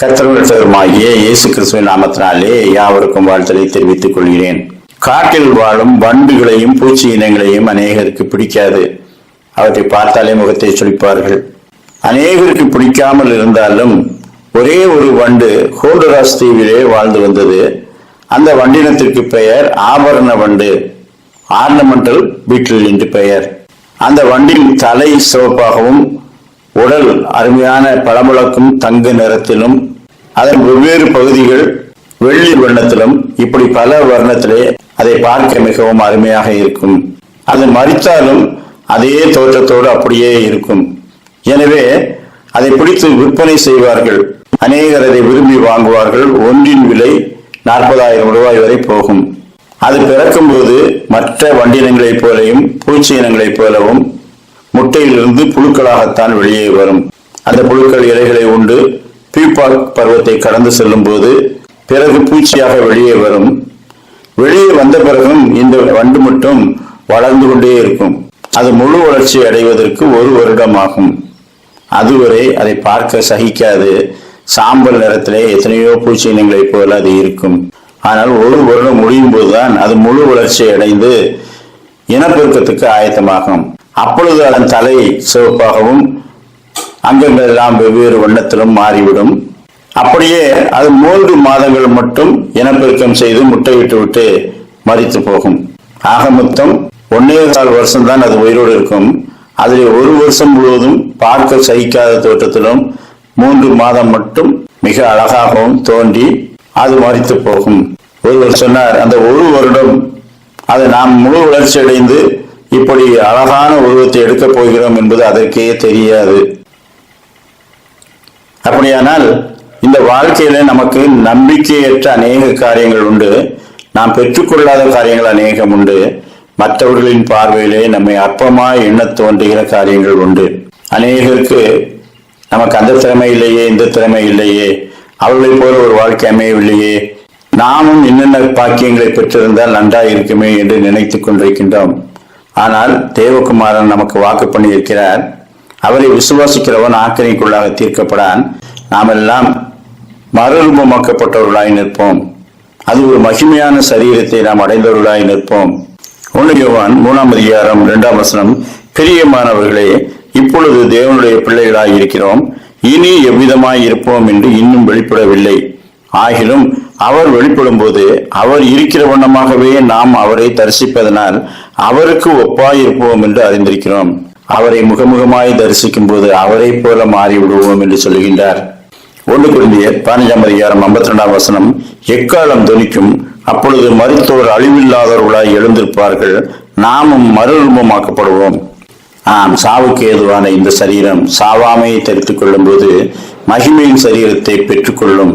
கர்த்தர்களுமாகிய இயேசு கிறிஸ்துவின் நாமத்தினாலே யாவருக்கும் வாழ்த்தலை தெரிவித்துக் கொள்கிறேன். காட்டில் வாழும் வண்டுகளையும் பூச்சி இனங்களையும் அநேகருக்கு பிடிக்காது. அவற்றை பார்த்தாலே முகத்தை சுழிப்பார்கள் அநேகருக்கு பிடிக்காமல் இருந்தாலும் ஒரே ஒரு வண்டு ஹோல்டராஸ் தீவிலே வாழ்ந்து வந்தது. அந்த வண்டினத்திற்கு பெயர் ஆபரண வண்டு ஆர்னமெண்டல் பீட்டில் என்று பெயர். அந்த வண்டின் தலை சிவப்பாகவும் உடல் அருமையான பழமுழக்கும் தங்க நிறத்திலும் அதன் வெவ்வேறு பகுதிகள் வெள்ளி வண்ணத்திலும் இப்படி பல வர்ணத்திலே அதை பார்க்க மிகவும் அருமையாக இருக்கும். அது மறித்தாலும் அதே தோற்றத்தோடு அப்படியே இருக்கும். எனவே அதை பிடித்து விற்பனை செய்வார்கள். அநேகர் அதை விரும்பி வாங்குவார்கள். ஒன்றின் விலை நாற்பதாயிரம் ரூபாய் வரை போகும். அது பிறக்கும்போது மற்ற வண்டினங்களைப் போலவும் பூச்சி இனங்களைப் போலவும் முட்டையிலிருந்து புழுக்களாகத்தான் வெளியே வரும். அந்த புழுக்கள் இலைகளை உண்டு. பீப்பாக் பருவத்தை கடந்து செல்லும் போது பிறகு பூச்சியாக வெளியே வரும். வெளியே வந்த பிறகும் இந்த வண்டு மட்டும் வளர்ந்து கொண்டே இருக்கும். அது முழு வளர்ச்சி அடைவதற்கு ஒரு வருடம் ஆகும் அதுவரை அதை பார்க்க சகிக்காது. சாம்பல் நிறத்திலே எத்தனையோ பூச்சி இனங்களைப் போல அது இருக்கும். ஆனால் ஒரு வருடம் முடியும் போதுதான் அது முழு வளர்ச்சி அடைந்து இனப்பெருக்கத்துக்கு ஆயத்தமாகும். அப்பொழுது அதன் தலை சிவப்பாகவும் அங்கங்கள் எல்லாம் வெவ்வேறு வண்ணத்திலும் மாறிவிடும். அப்படியே அது மூன்று மாதங்கள் மட்டும் இனப்பெருக்கம் செய்து முட்டையிட்டு விட்டு மறித்து போகும். ஆக மொத்தம் ஒன்னே கால் வருஷம் தான் அது உயிரோடு இருக்கும். அதில் ஒரு வருஷம் முழுவதும் பார்க்க சகிக்காத தோற்றத்திலும் மூன்று மாதம் மட்டும் மிக அழகாகவும் தோன்றி அது மறித்து போகும். ஒருவர் சொன்னார் அந்த ஒரு வருடம் அது நாம் முழு வளர்ச்சி அடைந்து இப்படி அழகான உருவத்தை எடுக்கப் போகிறோம் என்பது அதற்கே தெரியாது. அப்படியானால் இந்த வாழ்க்கையில நமக்கு நம்பிக்கையற்ற அநேக காரியங்கள் உண்டு. நாம் பெற்றுக்கொள்ளாத காரியங்கள் அநேகம் உண்டு. மற்றவர்களின் பார்வையிலே நம்மை அற்பமாய் எண்ணத் தோன்றுகிற காரியங்கள் உண்டு. அநேகருக்கு நமக்கு அந்த திறமை இல்லையே இந்த திறமை இல்லையே. அவர்களைப் போல ஒரு வாழ்க்கை அமையவில்லையே. நாமும் என்னென்ன பாக்கியங்களை பெற்றிருந்தால் நன்றாக இருக்குமே என்று நினைத்துக் கொண்டிருக்கின்றோம். ஆனால் தேவகுமாரன் நமக்கு வாக்கு பண்ணியிருக்கிறார். அவரை விசுவாசிக்கிறவன் ஆக்கிரமிக்குள்ளாக தீர்க்கப்படான். நாமெல்லாம் மறுரூபமாக்கப்பட்டவர்களாய் நிற்போம். அது ஒரு மகிமையான சரீரத்தை நாம் அடைந்தவர்களாய் நிற்போம். ஒன்று மூணாம் அதிகாரம் இரண்டாம் வசனம் பிரியமானவர்களே இப்பொழுது தேவனுடைய பிள்ளைகளாய் இருக்கிறோம். இனி எவ்விதமாய் இருப்போம் என்று இன்னும் வெளிப்படவில்லை. ஆகிலும் அவர் வெளிப்படும் போது அவர் இருக்கிற வண்ணமாகவே நாம் அவரை தரிசிப்பதனால் அவருக்கு ஒப்பாயிருப்போம் என்று அறிந்திருக்கிறோம். அவரை முகமுகமாய் தரிசிக்கும் போது அவரை போல மாறி விடுவோம் என்று சொல்கின்றார் ஒன்று குருந்தியர் பதினஞ்சாம் அதிகாரம் ஐம்பத்தி ரெண்டாம் வசனம் எக்காலம் துணிக்கும் அப்பொழுது மருத்துவர் அழிவில்லாதவர்களாய் எழுந்திருப்பார்கள் நாமும் மறுரூபமாக்கப்படுவோம். ஆம் சாவுக்கு ஏதுவான இந்த சரீரம் சாவாமையை தெரித்துக் கொள்ளும் போது மகிமையின் சரீரத்தை பெற்றுக்கொள்ளும்.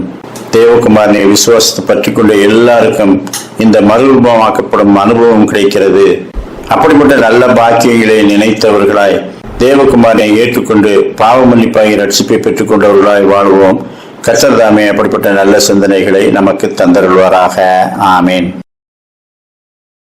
தேவகுமாரனை விசுவாசத்தை பற்றிக்கொண்ட எல்லாருக்கும் இந்த மறுரூபமாக்கப்படும் அனுபவம் கிடைக்கிறது. அப்படிப்பட்ட நல்ல பாக்கியங்களை நினைத்தவர்களாய் தேவகுமாரனை ஏற்றுக்கொண்டு பாவ மன்னிப்பாகி ரட்சிப்பை பெற்றுக்கொண்டவர்களாய் வாழ்வோம். கர்த்தர் அப்படிப்பட்ட நல்ல சிந்தனைகளை நமக்கு தந்தருள்வாராக. ஆமேன்.